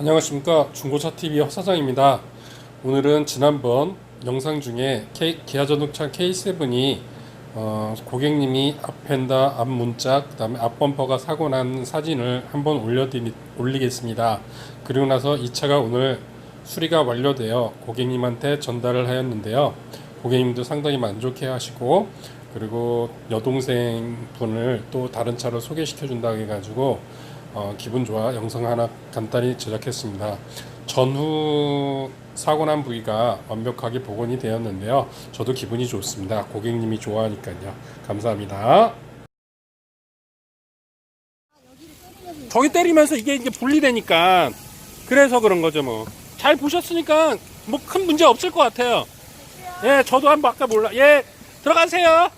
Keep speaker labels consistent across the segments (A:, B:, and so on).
A: 안녕하십니까. 중고차TV 허사장입니다. 오늘은 지난번 영상 중에 기아자동차 K7이 어, 고객님이 앞펜다, 앞문짝, 그 다음에 앞범퍼가 사고 난 사진을 한번 올려드리, 올리겠습니다. 그리고 나서 이 차가 오늘 수리가 완료되어 고객님한테 전달을 하였는데요. 고객님도 상당히 만족해 하시고 그리고 여동생 분을 또 다른 차로 소개시켜 준다고 해가지고 어, 기분 좋아 영상 하나 간단히 제작했습니다. 전후 사고 난 부위가 완벽하게 복원이 되었는데요. 저도 기분이 좋습니다. 고객님이 좋아하니까요. 감사합니다. 저기 때리면서 이게 이제 분리되니까 그래서 그런 거죠 뭐. 잘 보셨으니까 뭐 큰 문제 없을 것 같아요. 예, 저도 한번 아까 몰라. 예, 들어가세요.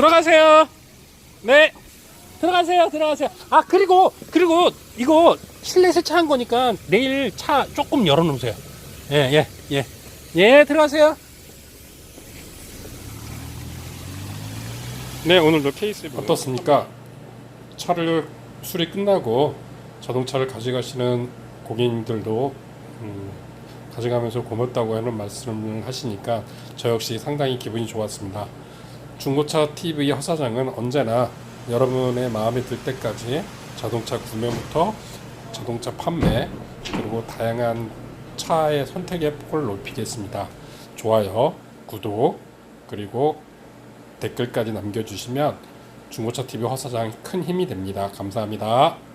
A: 들어가세요. 네. 들어가세요. 들어가세요. 아, 그리고, 그리고, 이거 실내 세차한 거니까 내일 차 조금 열어놓으세요. 예, 예, 예. 예, 들어가세요. 네, 오늘도 케이스 어떻습니까? 차를 수리 끝나고 자동차를 가져가시는 고객님들도 음, 가져가면서 고맙다고 하는 말씀을 하시니까 저 역시 상당히 기분이 좋았습니다. 중고차 TV 허사장은 언제나 여러분의 마음에 들 때까지 자동차 구매부터 자동차 판매 그리고 다양한 차의 선택의 폭을 높이겠습니다. 좋아요, 구독 그리고 댓글까지 남겨주시면 중고차 TV 허사장 큰 힘이 됩니다. 감사합니다.